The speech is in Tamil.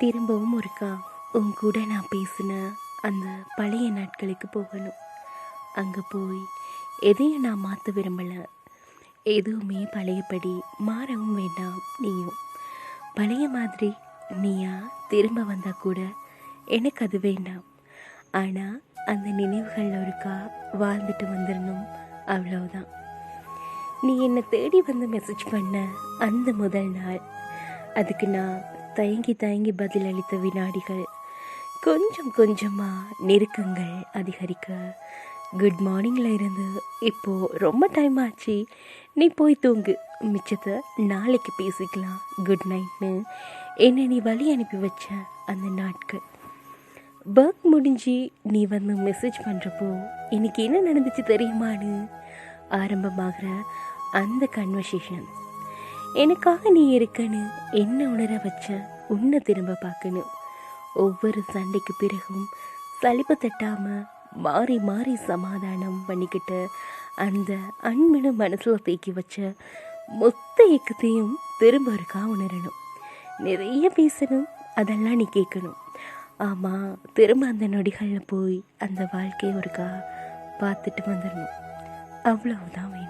திரும்பவும் ஒருக்கா உன் கூட நான் பேசின அந்த பழைய நாட்களுக்கு போகணும். அங்கே போய் எதையும் நான் மாற்ற விரும்பலை. எதுவுமே பழையபடி மாறவும் வேண்டாம் நீயும். பழைய மாதிரி நீயா திரும்ப வந்தால் கூட எனக்கு அது வேண்டாம். ஆனால் அந்த நினைவுகள் ஒருக்கா வாழ்ந்துட்டு வந்துடணும் அவ்வளவுதான். நீ என்னை தேடி வந்து மெசேஜ் பண்ண அந்த முதல் நாள். அதுக்கு நான் தயங்கி தயங்கி பதிலளித்த வினாடிகள். கொஞ்சம் கொஞ்சமாக நெருக்கங்கள் அதிகரிக்க குட் மார்னிங்கில் இருந்து இப்போது ரொம்ப டைம் ஆச்சு. நீ போய் தூங்கு. மிச்சத்தை நாளைக்கு பேசிக்கலாம். குட் நைட்னு என்னை நீ வழி அனுப்பி வச்ச அந்த நாட்கள். ஒர்க் முடிஞ்சு நீ வந்து மெசேஜ் பண்ணுறப்போ இன்னைக்கு என்ன நடந்துச்சு தெரியுமான்னு ஆரம்பமாகிற அந்த கன்வர்சேஷன் எனக்காக நீ இருக்கன்னு என்ன உணர வச்ச? உன்னை திரும்ப பார்க்கணும். ஒவ்வொரு சண்டைக்கு பிறகும் சலிப்பு தட்டாம மாறி மாறி சமாதானம் பண்ணிக்கிட்டு அந்த அன்பின மனசில் தேக்கி வச்ச மொத்த இயக்கத்தையும் திரும்ப இருக்கா உணரணும். நிறைய பேசணும் அதெல்லாம் நீ கேட்கணும். ஆமாம் திரும்ப அந்த நொடிகளில் போய் அந்த வாழ்க்கையை ஒருக்கா பார்த்துட்டு வந்துடணும். அவ்வளவுதான் வேணும்.